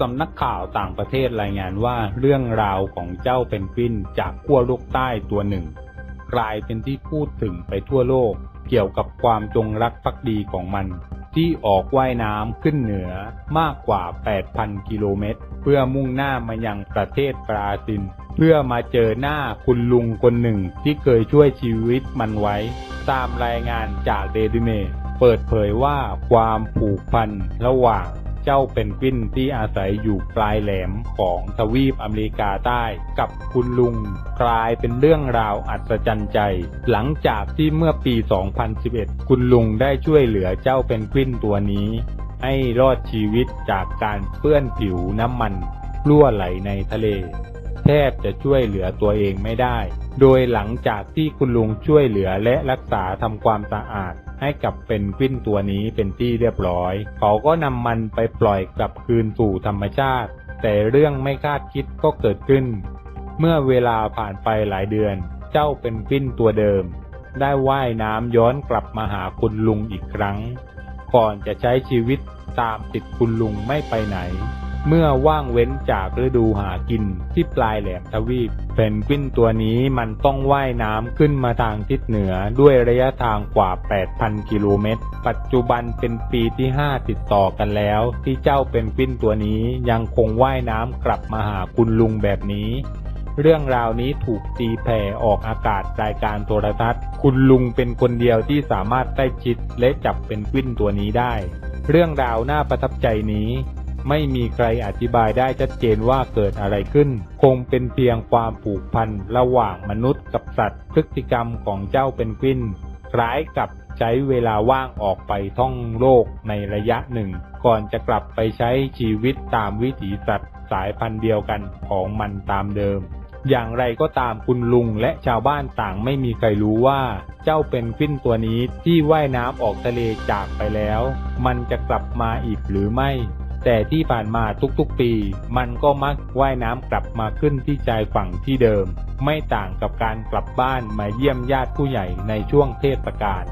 สำนักข่าวต่างประเทศรายงานว่าเรื่องราวของเจ้าเพนกวินจากขั้วโลกใต้ตัวหนึ่ง กลายเป็นที่พูดถึงไปทั่วโลกเกี่ยวกับความจงรักภักดีของมัน ที่ออกว่ายน้ำขึ้นเหนือมากกว่า 8,000 กิโลเมตร เพื่อมุ่งหน้ามายังประเทศบราซิล เพื่อมาเจอหน้าคุณลุงคนหนึ่งที่เคยช่วยชีวิตมันไว้ ตามรายงานจากเดลิเมเปิดเผยว่าความผูกพันระหว่าง เจ้าเป็นกวินที่อาศัยอยู่ปลายแหลมของทวีปอเมริกาใต้ กับคุณลุงกลายเป็นเรื่องราวอัศจรรย์ใจ หลังจากที่เมื่อปี 2011 คุณลุงได้ช่วยเหลือเจ้าเป็นกวินตัวนี้ ให้รอดชีวิตจากการเปื้อนผิวน้ำมันรั่วไหลในทะเล ทบจะช่วยเหลือตัวเองไม่ได้ โดยหลังจากที่คุณลุงช่วยเหลือและรักษาทำความสะอาดให้กับเป็นกวินตัวนี้เป็นที่เรียบร้อย เขาก็นำมันไปปล่อยกลับคืนสู่ธรรมชาติ แต่เรื่องไม่คาดคิดก็เกิดขึ้น เมื่อเวลาผ่านไปหลายเดือน เจ้าเป็นกวินตัวเดิม ได้ว่ายน้ำย้อนกลับมาหาคุณลุงอีกครั้ง ก่อนจะใช้ชีวิตตามติดคุณลุงไม่ไปไหน เมื่อว่างเว้นจากฤดูหากินที่ปลายแหลมทวีปเพนกวินตัวนี้มันต้องว่ายน้ำขึ้นมาทางทิศเหนือด้วยระยะทางกว่า 8,000 กิโลเมตร ปัจจุบันเป็นปีที่ 5 ติดต่อกันแล้ว ที่เจ้าเป็นกวินตัวนี้ยังคงว่ายน้ำกลับมาหาคุณลุงแบบนี้ เรื่องราวนี้ถูกตีแผ่ออกอากาศรายการโทรทัศน์ คุณลุงเป็นคนเดียวที่สามารถใกล้ชิดและจับเป็นกวินตัวนี้ได้ เรื่องราวน่าประทับใจนี้ ไม่มีใครอธิบายได้ชัดเจนว่าเกิดอะไรขึ้น คงเป็นเพียงความผูกพันระหว่างมนุษย์กับสัตว์ พฤติกรรมของเจ้าเป็นกวินคล้ายกับใช้เวลาว่างออกไปท่องโลกในระยะหนึ่ง ก่อนจะกลับไปใช้ชีวิตตามวิถีสัตว์สายพันธุ์เดียวกันของมันตามเดิม อย่างไรก็ตามคุณลุงและชาวบ้านต่างไม่มีใครรู้ว่า เจ้าเป็นกวินตัวนี้ที่ว่ายน้ำออกทะเลจากไปแล้ว มันจะกลับมาอีกหรือไม่ แต่ที่ผ่านมาทุกๆปี มันก็มักว่ายน้ำกลับมาขึ้นที่ชายฝั่งที่เดิม ไม่ต่างกับการกลับบ้านมาเยี่ยมญาติผู้ใหญ่ในช่วงเทศกาล